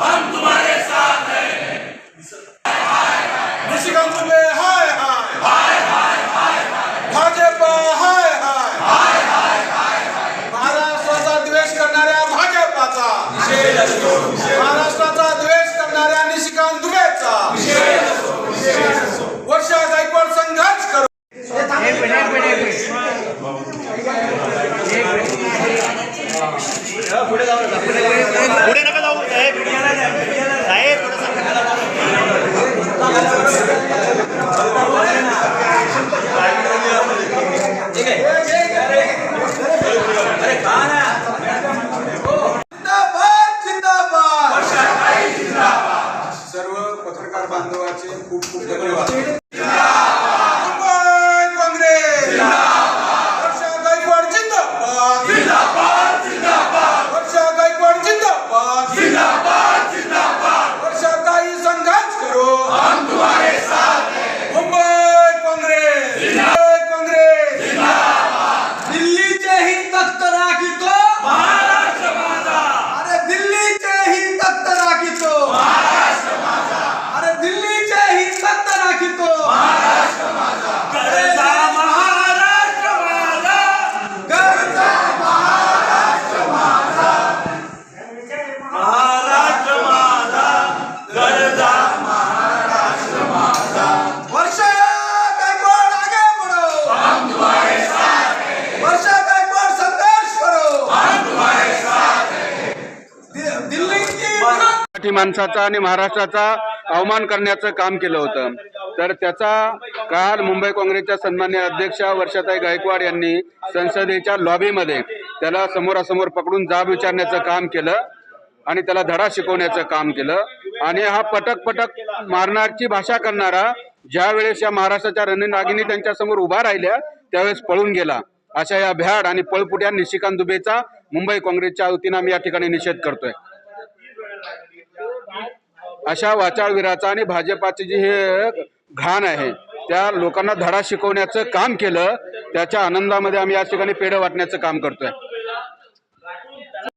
हम तुम्हारे साथ हैं। निशिकांत दुबे हाय हाय। भाजपा हाय हाय। महाराष्ट्राचा द्वेष करणाऱ्या भाजपाचा. महाराष्ट्राचा द्वेष करणाऱ्या निशिकांत दुबेचा पुढे नका जाऊ साहेब. साहेब मराठी माणसाचा आणि महाराष्ट्राचा अवमान करण्याचं काम केलं होतं. तर त्याचा काल मुंबई काँग्रेसच्या सन्मान्य अध्यक्षा वर्षाताई गायकवाड यांनी संसदेच्या लॉबीमध्ये त्याला समोरासमोर पकडून जाब विचारण्याचं काम केलं आणि त्याला धडा शिकवण्याचं काम केलं. आणि हा पटक पटक मारणारची भाषा करणारा ज्या वेळेस या महाराष्ट्राच्या रणनागिनी त्यांच्यासमोर उभा राहिल्या त्यावेळेस पळून गेला. अशा या भ्याड आणि पळपुट्या निशिकांत दुबेचा मुंबई काँग्रेसच्या वतीनं आम्ही या ठिकाणी निषेध करतोय. अशा वाचाळवीराचा आणि भाजपाची जी हे घाण आहे त्या लोकांना धडा शिकवण्याचं काम केलं त्याच्या आनंदामध्ये आम्ही या ठिकाणी पेढं वाटण्याचं काम करतोय.